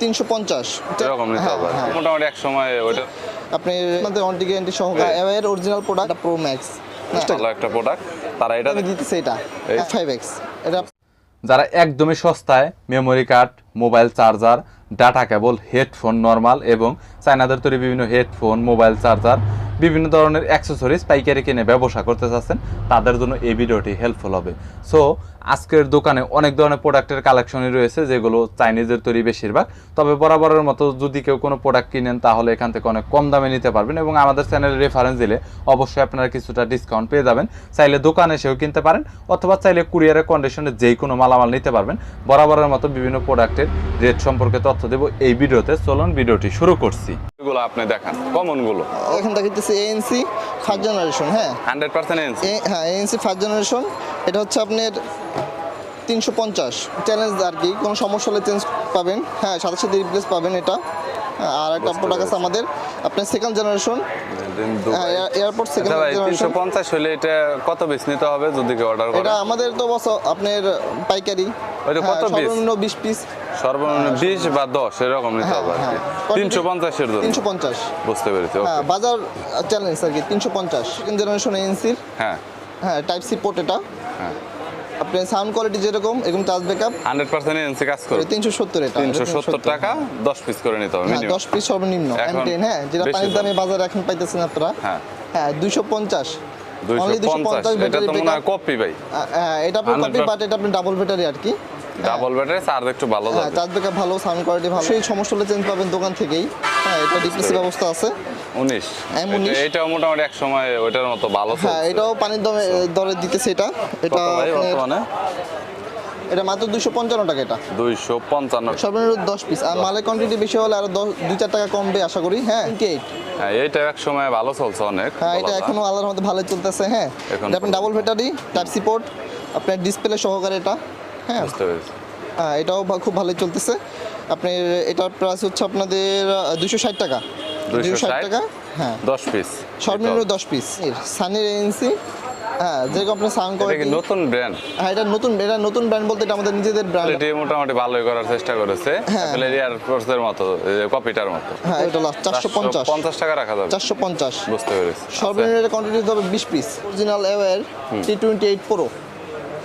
তিনশো পঞ্চাশ। এরকম নিতে হ্যাঁ, হবে। হ্যাঁ। মোটামুটি এক সময় ওইটা আপনি আমাদের গ্যারান্টি সহকারে এর অরিজিনাল প্রোডাক্ট প্রো ম্যাক্স ভালো একটা প্রোডাক্ট তারা এটা দিতেছে এটা। ফাইভ এক্স এটা যারা একদমই সস্তায় memory card mobile charger data cable headphone normal এবং চায়নাদের তৈরি বিভিন্ন হেডফোন, মোবাইল চার্জার, বিভিন্ন ধরনের অ্যাক্সেসরিজ পাইকারি কিনে ব্যবসা করতে চাচ্ছেন। তাদের জন্য এই ভিডিওটি হেল্পফুল হবে। সো আজকের দোকানে অনেক ধরনের প্রোডাক্টের কালেকশনই রয়েছে, যেগুলো চাইনিজের তৈরি বেশিরভাগ। তবে বরাবরের মতো যদি কেউ কোনো প্রোডাক্ট কিনেন, তাহলে এখান থেকে অনেক কম দামে নিতে পারবেন এবং আমাদের চ্যানেলে রেফারেন্স দিলে অবশ্যই আপনারা কিছুটা ডিসকাউন্ট পেয়ে যাবেন। চাইলে দোকানে এসেও কিনতে পারেন, অথবা চাইলে কুরিয়ারের কন্ডিশনে যেই কোনো মালামাল নিতে পারবেন। বরাবরের মতো বিভিন্ন প্রোডাক্টের রেট সম্পর্কে তথ্য দেবো এই ভিডিওতে। চলুন, ভিডিওটি শুরু করছি। এগুলো আপনি দেখান কমনগুলো। এখন দেখতেছি এএনসি ফার্স্ট জেনারেশন হ্যাঁ। হান্ড্রেড পার্সেন্ট এ- হ্যাঁ এএনসি ফার্স্ট জেনারেশন এটা হচ্ছে আপনার তিনশো পঞ্চাশ। চ্যালেঞ্জ আর কি কোনো সমস্যা হলে চেঞ্জ পাবেন। হ্যাঁ সাথে সাথে রিপ্লেস পাবেন এটা। আর একটা প্রোডাক্ট আছে আমাদের আপনার second generation airport second generation পঞ্চাশ হলে এটা কত পিস নিতে হবে যদি কেউ অর্ডার করে? এটা আমাদের তো বস আপনার পাইকারি। ওইটা হ্যাঁ, কত piece? সর্বনিম্ন বিশ পিস সর্বনিম্ন বিশ বা দশ এরকম নিতে হ্যাঁ, হবে আর কি। হ্যাঁ। তিনশো পঞ্চাশের জন্য। তিনশো পঞ্চাশ। বুঝতে পেরেছি. হ্যাঁ বাজার চ্যালেঞ্জ আর কি তিনশো পঞ্চাশ। সেকেন্ড জেনারেশন এনসির হ্যাঁ। হ্যাঁ টাইপ সি পোর্ট এটা। হ্যাঁ। আপনার সাউন্ড কোয়ালিটি যেরকম এরকম charge backup hundred percent NC কাজ তিনশো সত্তর এটা তিনশো সত্তর টাকা দশ পিস করে নিতে হবে minimum। দশ পিস সর্বনিম্ন। এখন M10 হ্যাঁ যেটা পানির দামে বাজারে এখন পাইতেছেন আপনারা হ্যাঁ। হ্যাঁ দুইশো পঞ্চাশ। দুইশো Only পঞ্চাশ 250 এটা তো মনে কপি ভাই। হ্যাঁ এটা আপনার কপি বাট এটা আপনি ডাবল ব্যাটারি আর কি। ডাবল ব্যাটারি চার্জ একটু ভালো হ্যাঁ যাবে। চার্জ ব্যাকআপ ভালো সাউন্ড কোয়ালিটি ভালো। সেই সমস্যা হলে চেঞ্জ পাবেন দোকান থেকেই। হ্যাঁ এটা রিপ্লেসের ব্যবস্থা আছে। উনিশ। M19 এটা- এটাও মোটামুটি এক সময় ওইটার মতো ভালো হ্যাঁ এটাও পানির দমে দরে দিতেছে এটা। এটা বর্তমানে? এটা মাত্র দুইশো পঞ্চান্ন টাকা এটা। দুইশো পঞ্চান্ন। সর্বনিম্ন দশ পিস আর মালের কোয়ান্টিটি বেশি হলে আরও দশ দুই চার টাকা কমবে আশা করি হ্যাঁ? টোয়েন্টি এইট হ্যাঁ এইটা এক সময় ভালো চলছে অনেক হ্যাঁ এটা। এখনও মধ্যে ভালো চলতেছে হ্যাঁ? এটা আপনার double battery type C port আপনার ডিসপ্লে সহকারে এটা হ্যাঁ? হ্যাঁ এটাও খুব ভালোই চলতেছে। আপনার এটার প্রাইস হচ্ছে আপনাদের দুশো ষাট টাকা। 260 টাকা? হ্যাঁ। দশ পিস সর্বনিম্ন দশ পিস সানির এজেন্সি হ্যাঁ যেরকম আপনার সাউন্ড এটা কোয়ালিটি নতুন ব্র্যান্ড হ্যাঁ এটা নতুন এটা নতুন ব্র্যান্ড বলতে এটা আমাদের নিজেদের ব্র্যান্ড মোটামুটি ভালোই করার চেষ্টা করেছে। হ্যাঁ। এয়ার ফোর্সের মতো কপিটার মতো। হ্যাঁ এটা লাস্ট চারশো পঞ্চাশ। পঞ্চাশ টাকা রাখা যাবে। চারশো পঞ্চাশ। বুঝতে পেরেছি। সর্বনিম্ন কোয়ান্টিটি হবে বিশ piece original এওয়ার T twenty eight pro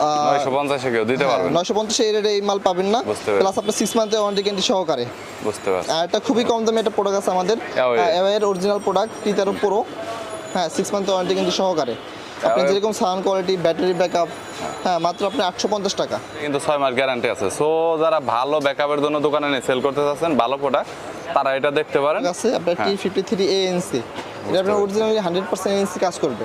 নয়শো পঞ্চাশে কেউ দিতে পারবেন। নয়শো পঞ্চাশে এই মাল পাবেন না। প্লাস আপনার সিক্স মান্থের ওয়ারেন্টি গ্যারান্টি সহকারে। বুঝতে পারছি। আর এটা খুবই কম দামে একটা প্রোডাক্ট আছে আমাদের। এর অরিজিনাল প্রোডাক্ট টি তেরো প্রো হ্যাঁ সিক্স মান্থ ওয়ারেন্টি কিন্তু সহকারে। আপনি যেরকম সাউন্ড কোয়ালিটি ব্যাটারি ব্যাকআপ হ্যাঁ। মাত্র আপনি আটশো পঞ্চাশ টাকা। কিন্তু ছয় মাস গ্যারান্টি আছে। সো যারা ভালো ব্যাকআপের জন্য দোকানে নিয়ে সেল করতে চাচ্ছেন ভালো প্রোডাক্ট তারা এটা দেখতে পারেন। আছে আপনার T fifty three A NC এটা আপনার অরিজিনালি হান্ড্রেড পার্সেন্ট এনসি কাজ করবে।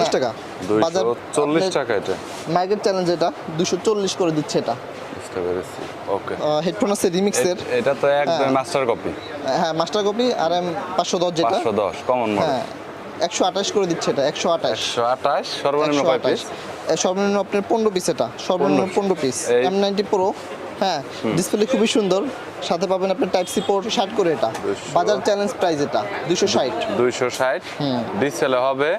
দশ টাকা। দুইশো চল্লিশ টাকা এটা। মার্কেট চ্যালেঞ্জ এটা দুশো চল্লিশ করে দিচ্ছে এটা। বুঝতে পেরেছি। ওকে। হেডফোন আছে রিমিক্সের। এটা তো একদম। মাস্টার কপি হ্যাঁ মাস্টার কপি আর এম পাঁচশো দশ যেটা। পাঁচশো দশ কমন মডেল হ্যাঁ একশো আঠাশ করে দিচ্ছে এটা একশো আঠাশ। আঠাশ সর্বনিম্ন আঠাশ। সর্বনিম্ন আপনার পনেরো পিস এটা সর্বনিম্ন 15 পনেরো পিস এম নাইনটি প্রো হ্যাঁ ডিসপ্লে খুবই সুন্দর। সাথে পাবেন আপনার টাইপ সি পোর্ট ষাট করে এটা। বাজার চ্যালেঞ্জ প্রাইস এটা দুশো ষাট। দুইশো ষাট। ডিসপ্লে হবে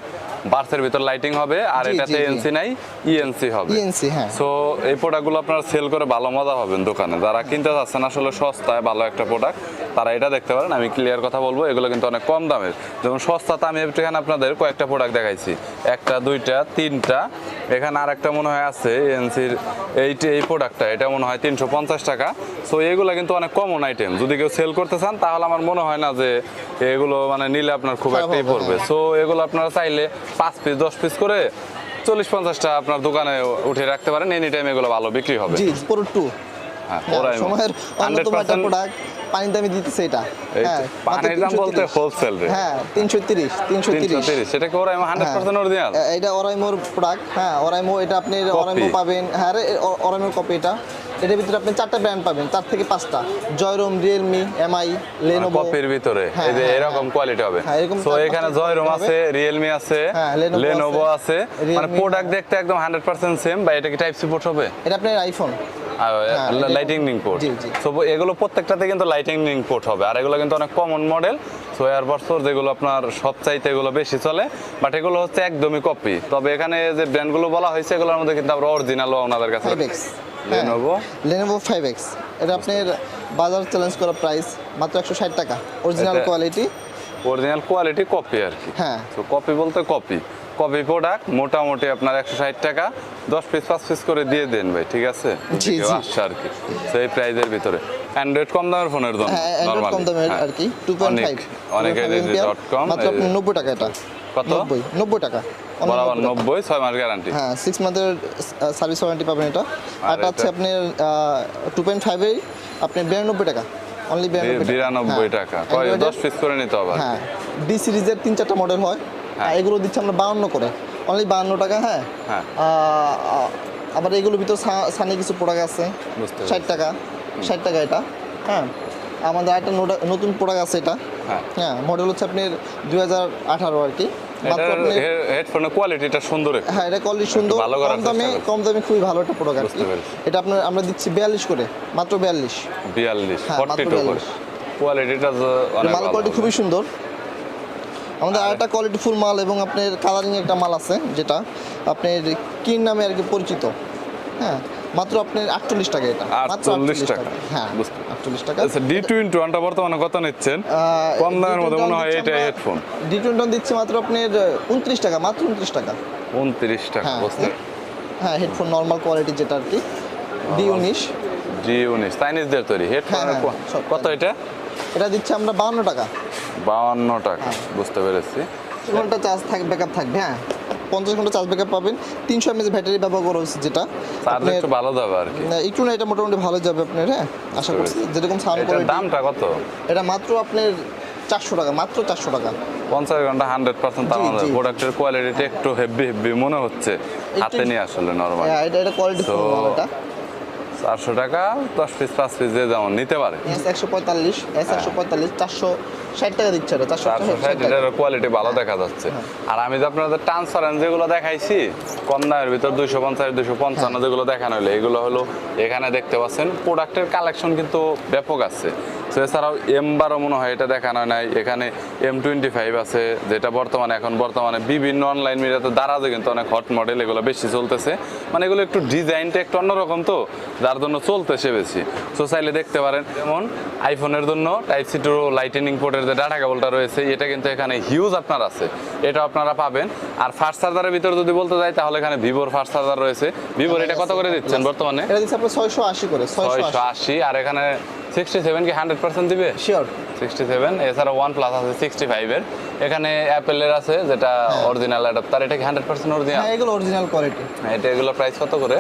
বার্সের ভিতর লাইটিং হবে আর এটাতে। এনসি নাই ইএনসি হবে। ইএনসি হ্যাঁ। সো এই প্রোডাক্টগুলো আপনারা সেল করে ভালো মজা হবেন দোকানে। যারা কিনতে চাচ্ছেন আসলে সস্তায় ভালো একটা প্রোডাক্ট তারা এটা দেখতে পারেন। আমি ক্লিয়ার কথা বলব এগুলো কিন্তু অনেক কম দামের। যেমন সস্তাতে আমি এখানে আপনাদের কয়েকটা প্রোডাক্ট দেখাইছি। একটা দুইটা তিনটা। এখানে আরেকটা মনে হয় আছে এনসির এইট এই প্রোডাক্টটা এটা মনে হয় তিনশো পঞ্চাশ টাকা। সো এগুলো কিন্তু অনেক কমন আইটেম যদি কেউ সেল করতে চান তাহলে আমার মনে হয় না যে এগুলো মানে নিলে আপনার খুব একটাই পড়বে। সো এগুলো আপনারা চাইলে পাঁচ পিস দশ পিস করে চল্লিশ পঞ্চাশটা আপনার দোকানে উঠে রাখতে পারেন। এনি টাইম এগুলো ভালো বিক্রি হবে। জি প্রো টু হ্যাঁ হ্যাঁ, ওরাই সময়ের অন্যতম একটা প্রোডাক্ট পানির দামে দিতেছে এটা। হ্যাঁ পানির দাম বলতে হোলসেল রে। হ্যাঁ সেটা কি অরিজিনাল এটা প্রোডাক্ট হ্যাঁ এটা আপনি পাবেন। হ্যাঁ কপি এটা। এটার ভিতরে আপনি চারটা ব্র্যান্ড পাবেন চার থেকে পাঁচটা। জয়রম রিয়েলমি এমআই লেনোভো কপির ভিতরে। হ্যাঁ, এই যে হ্যাঁ, এরকম কোয়ালিটি হবে। হ্যাঁ, তো চার এখানে জয়রম আছে রিয়েলমি আছে লেনোভো আছে, মানে প্রোডাক্ট দেখতে একদম হান্ড্রেড পার্সেন্ট সেম বা এটা কি টাইপ সি পোর্ট হবে? এটা আপনার আইফোন লাইটিং পোর্ট। তো এগুলো প্রত্যেকটাতে কিন্তু লাইটিং পোর্ট হবে। আর এগুলো কিন্তু অনেক কমন মডেল সো এয়ার বছর যেগুলো আপনার সব চাইতে এগুলো বেশি চলে বাট এগুলো হচ্ছে একদমই কপি তবে এখানে যে ব্র্যান্ডগুলো বলা হয়েছে এগুলোর মধ্যে কিন্তু আমরা অরিজিনালও ওনাদের কাছে লেনোভো লেনোভো এক্স এটা আপনার বাজার চ্যালেঞ্জ করা প্রাইস মাত্র একশো ষাট টাকা। Original quality original quality copy আর কি। হ্যাঁ। তো কপি বলতে কপি কপি প্রোডাক্ট মোটামুটি আপনার একশো ষাট টাকা। দশ পিস পাঁচ পিস করে দিয়ে দেন ভাই ঠিক আছে? আসছে আর কি। সেই প্রাইজের ভিতরে। অ্যান্ড্রয়েড কম দামের ফোনের জন্য হ্যাঁ কম দামের হ্যাঁ। আর কি টু পয়েন্ট অনেক ফাইভ ডট কম মাত্র টাকা এটা। কত? নব্বই নব্বই টাকা। Only বরাবর 90 টাকা। মাস গ্যারান্টি হ্যাঁ সার্ভিস ওয়ারেন্টি পাবেন এটা। আর আছে আপনার ফাইভের আপনি বিরানব্বই টাকা। অনলি পিস করে নিতে হবে হ্যাঁ ডি সিরিজের তিন চারটা মডেল হয় হ্যাঁ। এগুলো দিচ্ছে আমরা বাউন্ন করে। অনলি বাউন্ন টাকা হ্যাঁ। হ্যাঁ। আবার এগুলোর ভিতর সানি কিছু প্রোডাক্ট আছে। ষাট টাকা ষাট টাকা এটা হ্যাঁ। আমাদের একটা নতুন প্রোডাক্ট আছে এটা। হ্যাঁ। হ্যাঁ মডেল হচ্ছে আপনার দুই হাজার আঠারো আর কি। হেডফোনের কোয়ালিটিটা সুন্দর হ্যাঁ এটা কোয়ালিটি সুন্দর কম দামে কম দামে খুবই ভালো একটা প্রোডাক্ট এটা আপনার আমরা দিচ্ছি বিয়াল্লিশ করে মাত্র বিয়াল্লিশ। বিয়াল্লিশ হ্যাঁ, মাত্র টু করে। 42 কোয়ালিটিটা মাল ভালো কোয়ালিটি খুবই সুন্দর। আমাদের আরেকটা কোয়ালিটি ফুল মাল এবং আপনার কালারিং একটা মাল আছে যেটা আপনার কিন নামে আর কি পরিচিত। হ্যাঁ মাত্র আপনার আটচল্লিশ টাকা এটা। 48 টাকা। হ্যাঁ আটচল্লিশ টাকা। আচ্ছা ডি টোয়েন্টি ওয়ানটা বর্তমানে কত নিচ্ছেন? কম দামের মধ্যে মনে হয় এটাই হেডফোন ডি টোয়েন্টি দিচ্ছি মাত্র আপনার উনত্রিশ টাকা মাত্র উনত্রিশ টাকা। উনত্রিশ টাকা হ্যাঁ বুঝতে হ্যাঁ হেডফোন নর্মাল কোয়ালিটি যেটা আর কি। ডি উনিশ। জি উনিশ চাইনিজদের তৈরি। হেডফোন হ্যাঁ, হ্যাঁ, কত এটা? এটা দিচ্ছি আমরা বাউন্ন টাকা। বাউন্ন টাকা হ্যাঁ। বুঝতে পেরেছি। ঘণ্টা চার্জ থাকবে ব্যাকআপ থাকবে হ্যাঁ। পঞ্চাশ ঘণ্টা চার্জ ব্যাকআপ পাবেন। তিনশো এমএস ব্যাটারি ব্যবহার করা হচ্ছে যেটা। চার্জ একটু ভালো যাবে আর কি। না, একটু না এটা মোটামুটি ভালো যাবে আপনার হ্যাঁ। আশা করছি যেরকম সাউন্ড কোয়ালিটি দামটা কত? এটা মাত্র আপনার চারশো টাকা মাত্র চারশো টাকা। পঞ্চাশ ঘণ্টা হান্ড্রেড পার্সেন্ট জি। প্রোডাক্টের কোয়ালিটি একটু হেভি হেভি মনে হচ্ছে। হাতে নিয়ে আসলে নর্মাল হ্যাঁ এটা এটা কোয়ালিটি So, ফুল এটা। চারশো টাকা দশ পিস পাঁচ পিস যে যেমন নিতে পারে। এস একশো পঁয়তাল্লিশ এস একশো পঁয়তাল্লিশ চারশো ষাট টাকা দিচ্ছে এটা চারশো চারশো এটার কোয়ালিটি ভালো দেখা যাচ্ছে। হ্যাঁ। আর আমি যে আপনাদের ট্রান্সপারেন্ট যেগুলো দেখাইছি কম দামের ভিতর দুইশো পঞ্চাশ দুইশো পঞ্চান্ন হ্যাঁ। যেগুলো দেখানো হলো এগুলো হলো এখানে দেখতে পাচ্ছেন প্রোডাক্টের কালেকশন কিন্তু ব্যাপক আছে। তো এছাড়াও এম বারো মনে হয় এটা দেখানো নাই এখানে এম টোয়েন্টি ফাইভ আছে যেটা বর্তমানে এখন বর্তমানে বিভিন্ন অনলাইন মিডিয়াতে দারাজে কিন্তু অনেক হট মডেল এগুলো বেশি চলতেছে। মানে এগুলো একটু ডিজাইনটা একটু অন্যরকম তো যার জন্য চলতেছে বেশি। সো চাইলে দেখতে পারেন যেমন আইফোনের জন্য টাইপ সি টু লাইটেনিং পোর্টের যে ডাটা কেবলটা রয়েছে এটা কিন্তু এখানে হিউজ আপনার আছে। এটা আপনারা পাবেন। আর ফার্স্ট চার্জারের ভিতরে যদি বলতে যাই তাহলে এখানে ভিভোর ফার্স্ট চার্জার রয়েছে। ভিভোর এটা কত করে দিচ্ছেন বর্তমানে? এটা দিচ্ছে আপনার ছয়শো আশি করে ছয়শো আশি। আর এখানে সিক্সটি সেভেন কি হান্ড্রেড পার্সেন্ট দিবে? শিওর সিক্সটি সেভেন এছাড়া ওয়ান প্লাস আছে সিক্সটি ফাইভের এখানে অ্যাপেলের আছে যেটা অরিজিনাল অ্যাডাপ্টার এটা কি হান্ড্রেড পার্সেন্ট অরিজিনাল হ্যাঁ এগুলো অরিজিনাল কোয়ালিটি এটা এগুলো প্রাইস কত করে?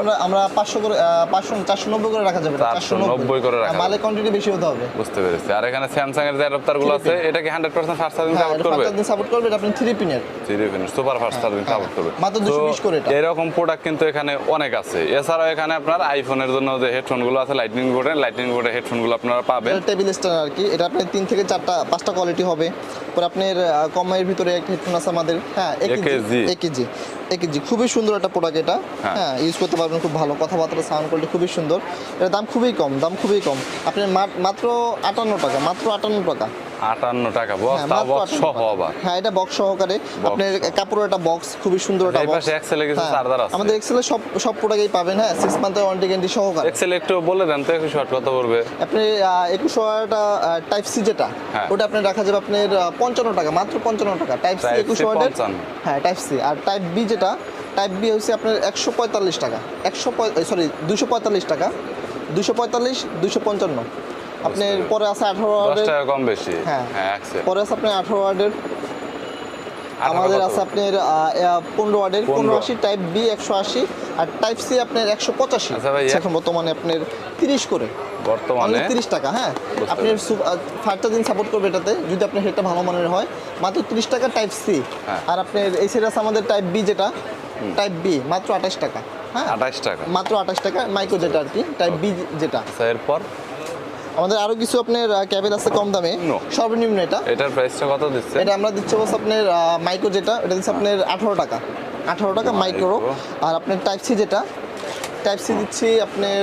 আমরা আমরা পাঁচশো করে পাঁচশো চারশো নব্বই করে রাখা যাবে 490 করে রাখা মালের কোয়ান্টিটি বেশি হতে হবে। বুঝতে পেরেছি। আর এখানে স্যামসাং এর যে অ্যাডাপ্টারগুলো আছে এটা কি হান্ড্রেড পার্সেন্ট ফাস্ট চার্জিং হ্যাঁ সাপোর্ট করবে? সাপোর্ট করবে এটা আপনি থ্রি পিনের সুপার ফাস্ট চার্জিং সাপোর্ট করবে। মাত্র 220 করে এটা। এরকম প্রোডাক্ট কিন্তু এখানে অনেক আছে। এছাড়াও এখানে আপনার আইফোনের জন্য যে হেডফোনগুলো আছে লাইটনিং বোর্ডের লাইটনিং বোর্ডের হেডফোনগুলো আপনারা পাবেন। টেবিল স্ট্যান্ড আর কি। এটা আপনার তিন থেকে চারটা পাঁচটা কোয়ালিটি হবে। পরে আপনার কমের ভিতরে একটা হেডফোন আছে আমাদের। হ্যাঁ AKG একেজি একেজি খুবই সুন্দর একটা প্রোডাক্ট এটা। হ্যাঁ। হ্যাঁ ইউজ করতে পারবেন খুব ভালো। কথাবার্তা সাউন্ড কোয়ালিটি খুবই সুন্দর। এটার দাম খুবই কম দাম খুবই কম। আপনার মাত্র আটান্ন টাকা মাত্র আটান্ন টাকা। আটান্ন টাকা হ্যাঁ, বস্তা বক্স সহ আবার। হ্যাঁ এটা বক্স সহকারে। আপনার কাপড়ের একটা বক্স খুবই সুন্দর একটা বক্স এক্সেলে কিছু চার্জার আছে। আমাদের এক্সেলের সব সব প্রোডাক্টই পাবেন। হ্যাঁ সিক্স মান্থের ওয়ারেন্টি গ্যারান্টি সহকারে। এক্সেল একটু বলে দেন তো কত পড়বে আপনি টাইপ সি যেটা হ্যাঁ। ওটা আপনি রাখা যাবে আপনার পঞ্চান্ন টাকা মাত্র পঞ্চান্ন টাকা। টাইপ সি Type C একুশ ওয়ার্ডের 55 হ্যাঁ টাইপ সি আর টাইপ বি যেটা টাইপ বি হচ্ছে আপনার একশো পঁয়তাল্লিশ টাকা। একশো সরি দুশো পঁয়তাল্লিশ টাকা। দুশো পঁয়তাল্লিশ দুশো পঞ্চান্ন। আপনার পরে আছে আঠারো ওয়ার্ডের কম বেশি। হ্যাঁ। হ্যাঁ পরে আছে আপনার আঠারো ওয়ার্ডের আমাদের আছে আপনার পনেরো ওয়ার্ডের পনেরো। আশি টাইপ বি একশো আশি। আর টাইপ সি আপনার একশো পঁচাশি। আচ্ছা এখন বর্তমানে আপনার তিরিশ করে। বর্তমানে অনলি তিরিশ টাকা হ্যাঁ। আপনি ফাইভটা দিন সাপোর্ট করবে এটাতে যদি আপনার হেডটা ভালো মানের হয়। মাত্র তিরিশ টাকা টাইপ সি হ্যাঁ। আর আপনার এই আছে আমাদের টাইপ বি যেটা টাইপ বি মাত্র আঠাশ টাকা হ্যাঁ। আঠাশ টাকা। মাত্র আঠাশ টাকা মাইক্রো যেটা আর কি টাইপ বি যেটা। আচ্ছা এরপর? আমাদের আরও কিছু আপনার ক্যাবেল আছে কম দামে. সর্বনিম্ন এটা। এটার প্রাইসটা কত দিচ্ছে? এটা আমরা দিচ্ছি বলছে আপনার মাইক্রো যেটা এটা দিচ্ছে আপনার আঠারো টাকা। আঠারো টাকা মাইক্রো। আর আপনার টাইপ সি যেটা টাইপ সি দিচ্ছি আপনার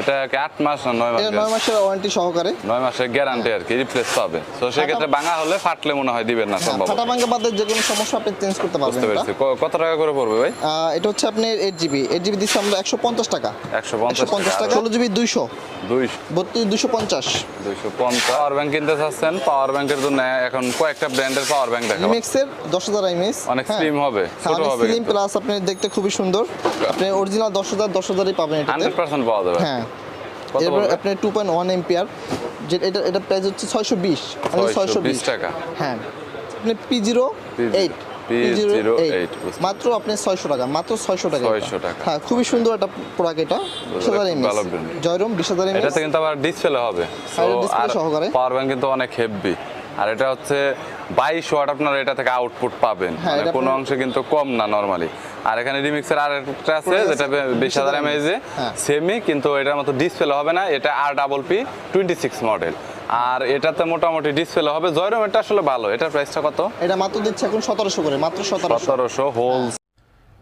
এটা আট মাস না নয় মাস নয় মাসের ওয়ারেন্টি সহকারে। নয় মাসের গ্যারান্টি আর কি রিপ্লেস পাবে। তো সেক্ষেত্রে ভাঙা হলে ফাটলে মনে হয় দিবেন না হ্যাঁ, সম্ভব। ফাটা ভাঙ্গা বাদের যে কোনো সমস্যা আপনি চেঞ্জ করতে পারবেন বুঝতে। পেরেছি। কত টাকা করে পড়বে ভাই? এটা হচ্ছে এইট জিবি এইট জিবি দিচ্ছি আমরা একশো পঞ্চাশ টাকা। একশো পঞ্চাশ টাকা। ষোলো জিবি দুইশো। দুইশো। বত্রিশ দুশো পঞ্চাশ। দুইশো পঞ্চাশ। পাওয়ার ব্যাংক কিনতে চাচ্ছেন পাওয়ার ব্যাংকের জন্য এখন কয়েকটা ব্র্যান্ডের পাওয়ার ব্যাংক দেখাবো। ইমেক্সের দশ হাজার অনেক slim হবে, ছোট হবে স্লিম প্লাস আপনি দেখতে খুবই সুন্দর। আপনি অরিজিনাল দশ হাজার দশ হাজারই পাবেন হান্ড্রেড পার্সেন্ট পাওয়া যাবে। হ্যাঁ। এরপর পড়বে? আপনি টু পয়েন্ট ওয়ান এম্পিয়ার যে এটা এটা প্রাইস হচ্ছে ছয়শো বিশ ছয়শো বিশ টাকা। হ্যাঁ। আপনি পি জিরো এইট মাত্র আপনি ছয়শো টাকা মাত্র ছয়শো টাকা ছয়শো টাকা। হ্যাঁ খুবই সুন্দর একটা প্রোডাক্ট এটা। বিশ হাজার এমএস জয়রম বিশ হাজার এমএস এটাতে কিন্তু আবার ডিসপ্লে হবে। হ্যাঁ, আর সহকারে। পাওয়ার ব্যাংক কিন্তু অনেক হেভি আর এটা হচ্ছে বাইশ ওয়াট আপনার এটা থেকে আউটপুট পাবেন। হ্যাঁ, মানে কোনো অংশে কিন্তু কম না নর্মালি আর এখানে রিমিক্সের আর একটা আছে যেটা বিশ হাজার হ্যাঁ। সেমি কিন্তু এটার মতো ডিসপ্লে হবে না এটা আর double P twenty six model আর এটাতে মোটামুটি ডিসপ্লে হবে। জয়রম এটা আসলে ভালো এটার প্রাইসটা কত? এটা মাত্র দিচ্ছে এখন সতেরোশো করে মাত্র সতেরোশো। সতেরোশো হোল